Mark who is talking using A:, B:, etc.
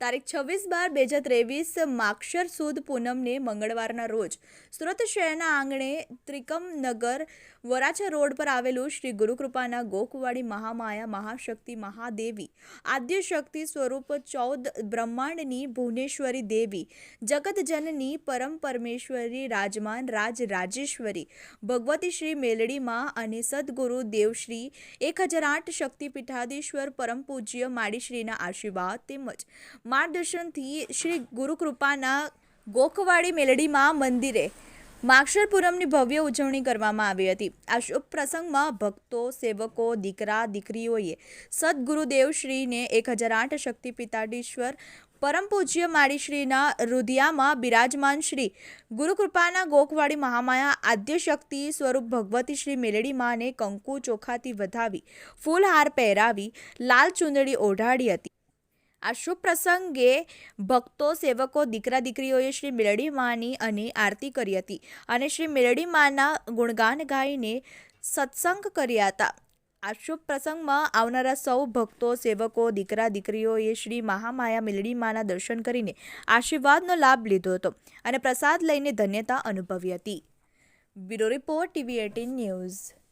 A: તારીખ છવ્વીસ બાર બે હજાર ત્રેવીસ માક્ષર સુદ પૂનમને મંગળવારના રોજ સુરત શહેરના આંગણે ત્રિકમનગર વરાછા રોડ પર આવેલું શ્રી ગુરુકૃપાના ગોકવાડી મહામાયા મહાશક્તિ મહાદેવી આદ્ય શક્તિ સ્વરૂપ ચૌદ બ્રહ્માંડની ભુવનેશ્વરી દેવી, જગતજનની પરમ પરમેશ્વરી રાજમાન રાજ રાજેશ્વરી, ભગવતી શ્રી મેલડીમાં અને સદગુરુ દેવશ્રી એક હજાર આઠ શક્તિપીઠાધીશ્વર પરમ પૂજ્ય માડીશ્રીના આશીર્વાદ તેમજ માર્ગદર્શનથી શ્રી ગુરુકૃપાના ગોખવાડી મેલડીમાં મંદિરે માક્ષરપુરમની ભવ્ય ઉજવણી કરવામાં આવી હતી. આ શુભ પ્રસંગમાં ભક્તો, સેવકો, દીકરા, દીકરીઓએ સદગુરુદેવ શ્રીને એક હજાર આઠ શક્તિપિતાધીશ્વર પરમ પૂજ્ય માળીશ્રીના રુધિયામાં બિરાજમાન શ્રી ગુરુકૃપાના ગોખવાડી મહામાયા આદ્ય શક્તિ સ્વરૂપ ભગવતી શ્રી મેલડી માને કંકુ ચોખાથી વધાવી, ફૂલહાર પહેરાવી, લાલ ચુંદડી ઓઢાડી હતી. આ શુભ પ્રસંગે ભક્તો, સેવકો, દીકરા, દીકરીઓએ શ્રી મેલડી માની અને આરતી કરી હતી અને શ્રી મેલડી માના ગુણગાન ગાઈને સત્સંગ કર્યા હતા. આ શુભ પ્રસંગમાં આવનારા સૌ ભક્તો, સેવકો, દીકરા, દીકરીઓએ શ્રી મહામાયા મેલડી માના દર્શન કરીને આશીર્વાદનો લાભ લીધો હતો અને પ્રસાદ લઈને ધન્યતા અનુભવી હતી. Bureau report TV eighteen news.